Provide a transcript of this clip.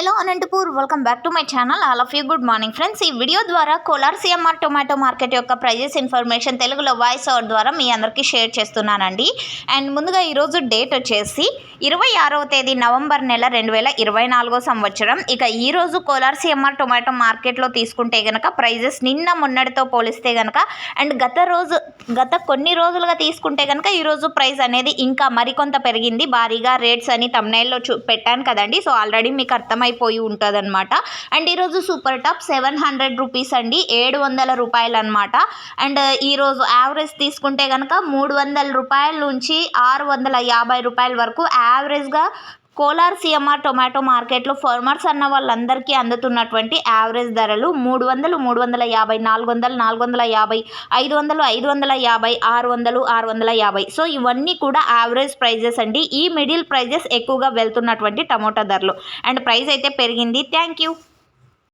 Hello Anantapur welcome back to my channel all of you good morning friends ఈ video ద్వారా Kolar CMR tomato market యొక్క prices information తెలుగులో voice over ద్వారా మీ అందరికీ షేర్ చేస్తున్నానండి. అండ్ ముందుగా ఈరోజు డేట్ వచ్చేసి ఇరవై ఆరవ తేదీ నవంబర్ నెల రెండు వేల ఇరవై నాలుగో సంవత్సరం. ఇక ఈరోజు కోలార్ సిఎంఆర్ టొమాటో మార్కెట్లో తీసుకుంటే కనుక ప్రైజెస్ నిన్న మొన్నటితో పోలిస్తే కనుక అండ్ గత రోజు గత కొన్ని రోజులుగా తీసుకుంటే కనుక ఈరోజు ప్రైస్ అనేది ఇంకా మరికొంత పెరిగింది. భారీగా రేట్స్ అని తమ్నైల్లో చూ పెట్టాను కదండి. సో ఆల్రెడీ మీకు అర్థమై ఉంటుంది అనమాట అండ్ ఈరోజు super top seven hundred rupees అండి. ఏడు వందల రూపాయలు అనమాట అండ్ ఈరోజు యావరేజ్ తీసుకుంటే కనుక మూడు వందల రూపాయల నుంచి ఆరు వందల యాభై రూపాయల వరకు యావరేజ్గా కోలార్ సీఎంఆర్ టొమాటో మార్కెట్లో ఫార్మర్స్ అన్న వాళ్ళందరికీ అందుతున్నటువంటి యావరేజ్ ధరలు మూడు వందలు మూడు వందల యాభై నాలుగు వందలు నాలుగు వందల యాభై ఐదు వందలు ఐదు వందల యాభై ఆరు వందలు ఆరు వందల యాభై. సో ఇవన్నీ కూడా యావరేజ్ ప్రైజెస్ అండి. ఈ మిడిల్ ప్రైజెస్ ఎక్కువగా వెళ్తున్నటువంటి టమోటా ధరలు. అండ్ ప్రైస్ అయితే పెరిగింది. Thank you.